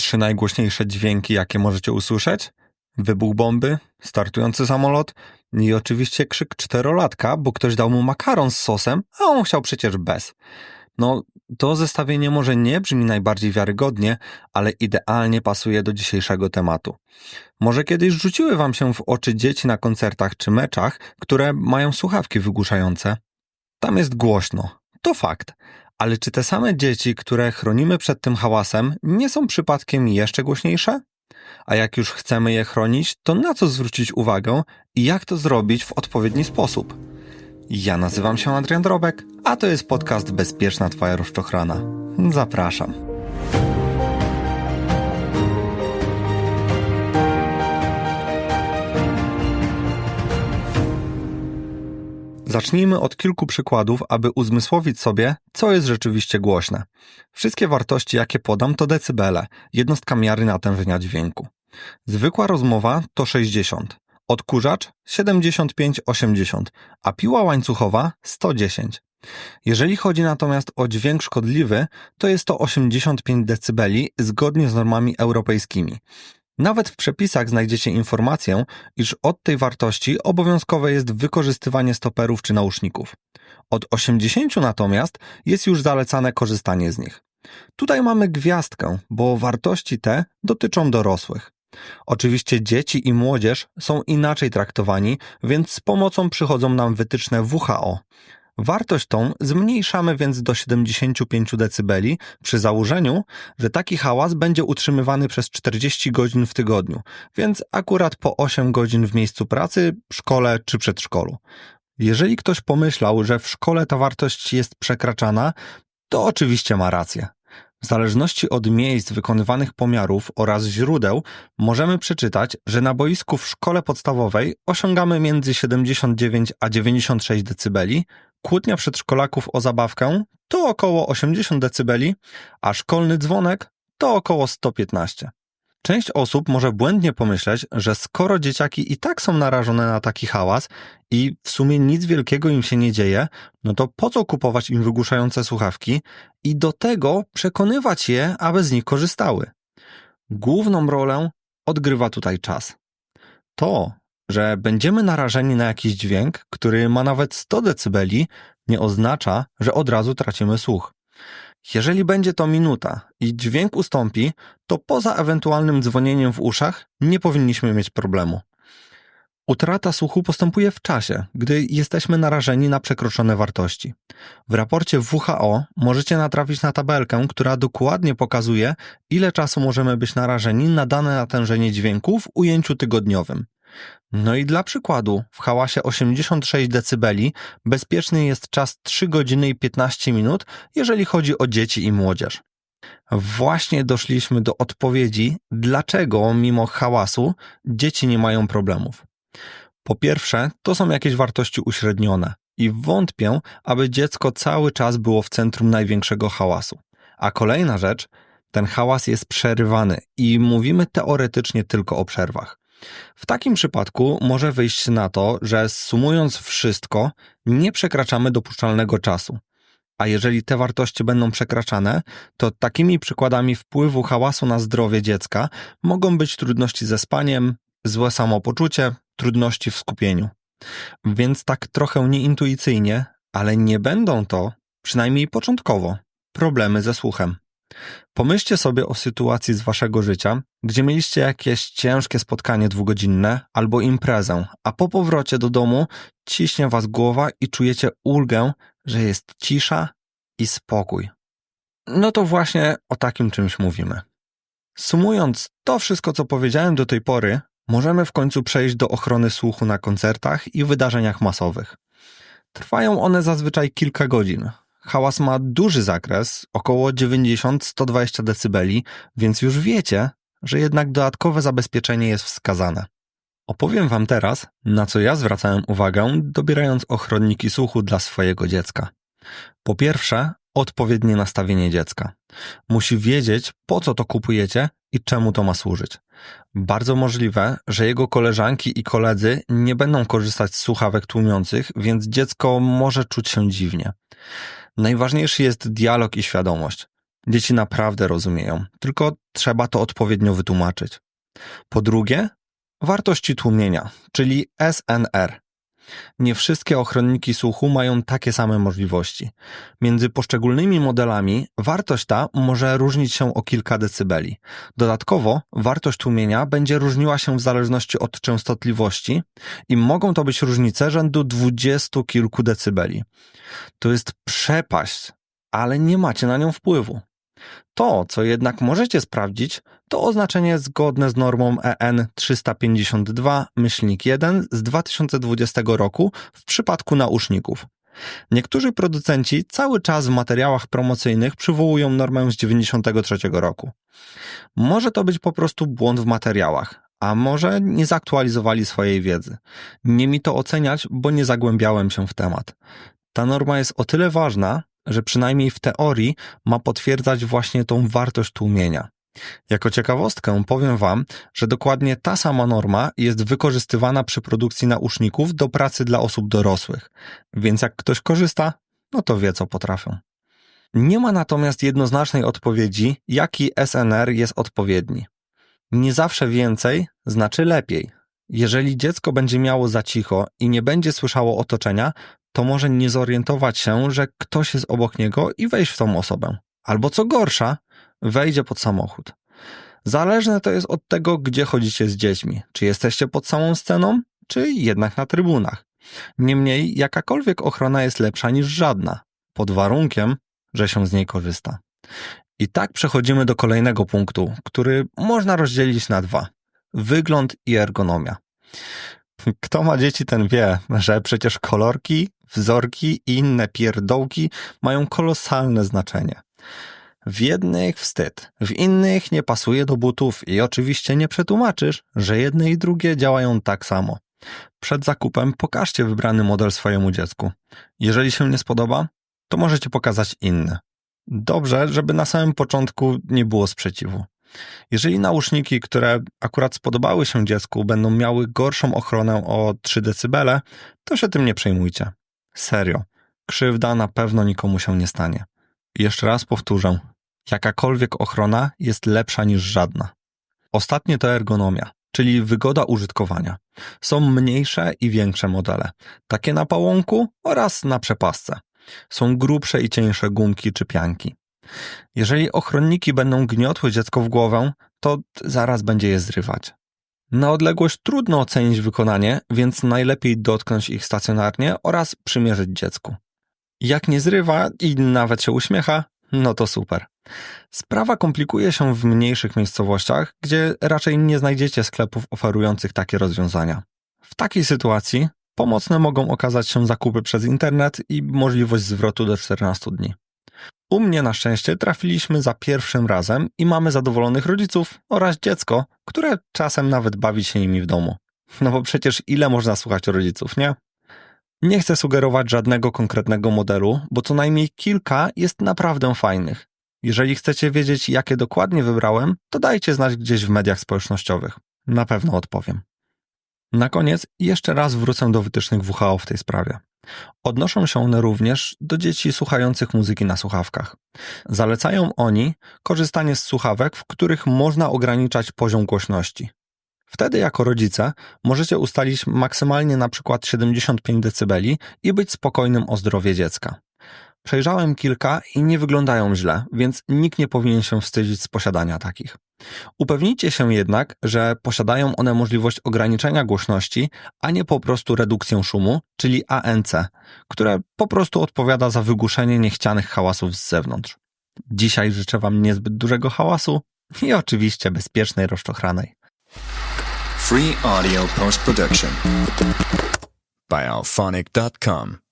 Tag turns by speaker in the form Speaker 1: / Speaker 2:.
Speaker 1: trzy najgłośniejsze dźwięki, jakie możecie usłyszeć? Wybuch bomby, startujący samolot i oczywiście krzyk czterolatka, bo ktoś dał mu makaron z sosem, a on chciał przecież bez. No, to zestawienie może nie brzmi najbardziej wiarygodnie, ale idealnie pasuje do dzisiejszego tematu. Może kiedyś rzuciły wam się w oczy dzieci na koncertach czy meczach, które mają słuchawki wygłuszające? Tam jest głośno. To fakt. Ale czy te same dzieci, które chronimy przed tym hałasem, nie są przypadkiem jeszcze głośniejsze? A jak już chcemy je chronić, to na co zwrócić uwagę i jak to zrobić w odpowiedni sposób? Ja nazywam się Adrian Drobek, a to jest podcast Bezpieczna Twoja rozczochrana. Zapraszam. Zacznijmy od kilku przykładów, aby uzmysłowić sobie, co jest rzeczywiście głośne. Wszystkie wartości, jakie podam, to decybele, jednostka miary natężenia dźwięku. Zwykła rozmowa to 60, odkurzacz 75-80, a piła łańcuchowa 110. Jeżeli chodzi natomiast o dźwięk szkodliwy, to jest to 85 dB zgodnie z normami europejskimi. Nawet w przepisach znajdziecie informację, iż od tej wartości obowiązkowe jest wykorzystywanie stoperów czy nauszników. Od 80 natomiast jest już zalecane korzystanie z nich. Tutaj mamy gwiazdkę, bo wartości te dotyczą dorosłych. Oczywiście dzieci i młodzież są inaczej traktowani, więc z pomocą przychodzą nam wytyczne WHO. Wartość tą zmniejszamy więc do 75 dB przy założeniu, że taki hałas będzie utrzymywany przez 40 godzin w tygodniu, więc akurat po 8 godzin w miejscu pracy, szkole czy przedszkolu. Jeżeli ktoś pomyślał, że w szkole ta wartość jest przekraczana, to oczywiście ma rację. W zależności od miejsc wykonywanych pomiarów oraz źródeł możemy przeczytać, że na boisku w szkole podstawowej osiągamy między 79 a 96 dB, kłótnia przedszkolaków o zabawkę to około 80 dB, a szkolny dzwonek to około 115. Część osób może błędnie pomyśleć, że skoro dzieciaki i tak są narażone na taki hałas i w sumie nic wielkiego im się nie dzieje, no to po co kupować im wygłuszające słuchawki i do tego przekonywać je, aby z nich korzystały? Główną rolę odgrywa tutaj czas. To, że będziemy narażeni na jakiś dźwięk, który ma nawet 100 dB, nie oznacza, że od razu tracimy słuch. Jeżeli będzie to minuta i dźwięk ustąpi, to poza ewentualnym dzwonieniem w uszach nie powinniśmy mieć problemu. Utrata słuchu postępuje w czasie, gdy jesteśmy narażeni na przekroczone wartości. W raporcie WHO możecie natrafić na tabelkę, która dokładnie pokazuje, ile czasu możemy być narażeni na dane natężenie dźwięku w ujęciu tygodniowym. No i dla przykładu, w hałasie 86 dB bezpieczny jest czas 3 godziny i 15 minut, jeżeli chodzi o dzieci i młodzież. Właśnie doszliśmy do odpowiedzi, dlaczego mimo hałasu dzieci nie mają problemów. Po pierwsze, to są jakieś wartości uśrednione i wątpię, aby dziecko cały czas było w centrum największego hałasu. A kolejna rzecz, ten hałas jest przerywany i mówimy teoretycznie tylko o przerwach. W takim przypadku może wyjść na to, że sumując wszystko, nie przekraczamy dopuszczalnego czasu. A jeżeli te wartości będą przekraczane, to takimi przykładami wpływu hałasu na zdrowie dziecka mogą być trudności ze spaniem, złe samopoczucie, trudności w skupieniu. Więc tak trochę nieintuicyjnie, ale nie będą to, przynajmniej początkowo, problemy ze słuchem. Pomyślcie sobie o sytuacji z waszego życia, gdzie mieliście jakieś ciężkie spotkanie dwugodzinne albo imprezę, a po powrocie do domu ciśnie was głowa i czujecie ulgę, że jest cisza i spokój. No to właśnie o takim czymś mówimy. Sumując to wszystko, co powiedziałem do tej pory, możemy w końcu przejść do ochrony słuchu na koncertach i wydarzeniach masowych. Trwają one zazwyczaj kilka godzin, Hałas ma duży zakres, około 90-120 dB, więc już wiecie, że jednak dodatkowe zabezpieczenie jest wskazane. Opowiem Wam teraz, na co ja zwracałem uwagę, dobierając ochronniki słuchu dla swojego dziecka. Po pierwsze, odpowiednie nastawienie dziecka. Musi wiedzieć, po co to kupujecie i czemu to ma służyć. Bardzo możliwe, że jego koleżanki i koledzy nie będą korzystać z słuchawek tłumiących, więc dziecko może czuć się dziwnie. Najważniejszy jest dialog i świadomość. Dzieci naprawdę rozumieją, tylko trzeba to odpowiednio wytłumaczyć. Po drugie, wartości tłumienia, czyli SNR. Nie wszystkie ochronniki słuchu mają takie same możliwości. Między poszczególnymi modelami wartość ta może różnić się o kilka decybeli. Dodatkowo wartość tłumienia będzie różniła się w zależności od częstotliwości i mogą to być różnice rzędu dwudziestu kilku decybeli. To jest przepaść, ale nie macie na nią wpływu. To, co jednak możecie sprawdzić, to oznaczenie zgodne z normą EN 352-1 z 2020 roku w przypadku nauszników. Niektórzy producenci cały czas w materiałach promocyjnych przywołują normę z 93 roku. Może to być po prostu błąd w materiałach, a może nie zaktualizowali swojej wiedzy. Nie mi to oceniać, bo nie zagłębiałem się w temat. Ta norma jest o tyle ważna, że przynajmniej w teorii ma potwierdzać właśnie tą wartość tłumienia. Jako ciekawostkę powiem Wam, że dokładnie ta sama norma jest wykorzystywana przy produkcji nauszników do pracy dla osób dorosłych, więc jak ktoś korzysta, no to wie co potrafią. Nie ma natomiast jednoznacznej odpowiedzi, jaki SNR jest odpowiedni. Nie zawsze więcej znaczy lepiej. Jeżeli dziecko będzie miało za cicho i nie będzie słyszało otoczenia, to może nie zorientować się, że ktoś jest obok niego i wejść w tą osobę. Albo co gorsza, wejdzie pod samochód. Zależne to jest od tego, gdzie chodzicie z dziećmi. Czy jesteście pod samą sceną, czy jednak na trybunach. Niemniej, jakakolwiek ochrona jest lepsza niż żadna, pod warunkiem, że się z niej korzysta. I tak przechodzimy do kolejnego punktu, który można rozdzielić na dwa: wygląd i ergonomia. Kto ma dzieci, ten wie, że przecież kolorki, wzorki i inne pierdołki mają kolosalne znaczenie. W jednych wstyd, w innych nie pasuje do butów i oczywiście nie przetłumaczysz, że jedne i drugie działają tak samo. Przed zakupem pokażcie wybrany model swojemu dziecku. Jeżeli się nie spodoba, to możecie pokazać inny. Dobrze, żeby na samym początku nie było sprzeciwu. Jeżeli nauszniki, które akurat spodobały się dziecku, będą miały gorszą ochronę o 3 dB, to się tym nie przejmujcie. Serio, krzywda na pewno nikomu się nie stanie. Jeszcze raz powtórzę, jakakolwiek ochrona jest lepsza niż żadna. Ostatnie to ergonomia, czyli wygoda użytkowania. Są mniejsze i większe modele, takie na pałąku oraz na przepasce. Są grubsze i cieńsze gumki czy pianki. Jeżeli ochronniki będą gniotły dziecko w głowę, to zaraz będzie je zrywać. Na odległość trudno ocenić wykonanie, więc najlepiej dotknąć ich stacjonarnie oraz przymierzyć dziecku. Jak nie zrywa i nawet się uśmiecha, no to super. Sprawa komplikuje się w mniejszych miejscowościach, gdzie raczej nie znajdziecie sklepów oferujących takie rozwiązania. W takiej sytuacji pomocne mogą okazać się zakupy przez internet i możliwość zwrotu do 14 dni. U mnie na szczęście trafiliśmy za pierwszym razem i mamy zadowolonych rodziców oraz dziecko, które czasem nawet bawi się nimi w domu. No bo przecież ile można słuchać rodziców, nie? Nie chcę sugerować żadnego konkretnego modelu, bo co najmniej kilka jest naprawdę fajnych. Jeżeli chcecie wiedzieć, jakie dokładnie wybrałem, to dajcie znać gdzieś w mediach społecznościowych. Na pewno odpowiem. Na koniec jeszcze raz wrócę do wytycznych WHO w tej sprawie. Odnoszą się one również do dzieci słuchających muzyki na słuchawkach. Zalecają oni korzystanie z słuchawek, w których można ograniczać poziom głośności. Wtedy jako rodzice możecie ustalić maksymalnie na przykład 75 dB i być spokojnym o zdrowie dziecka. Przejrzałem kilka i nie wyglądają źle, więc nikt nie powinien się wstydzić z posiadania takich. Upewnijcie się jednak, że posiadają one możliwość ograniczenia głośności, a nie po prostu redukcję szumu, czyli ANC, które po prostu odpowiada za wygłuszenie niechcianych hałasów z zewnątrz. Dzisiaj życzę Wam niezbyt dużego hałasu i oczywiście bezpiecznej rozczochranej. Free Audio Post Production by Alphonic.com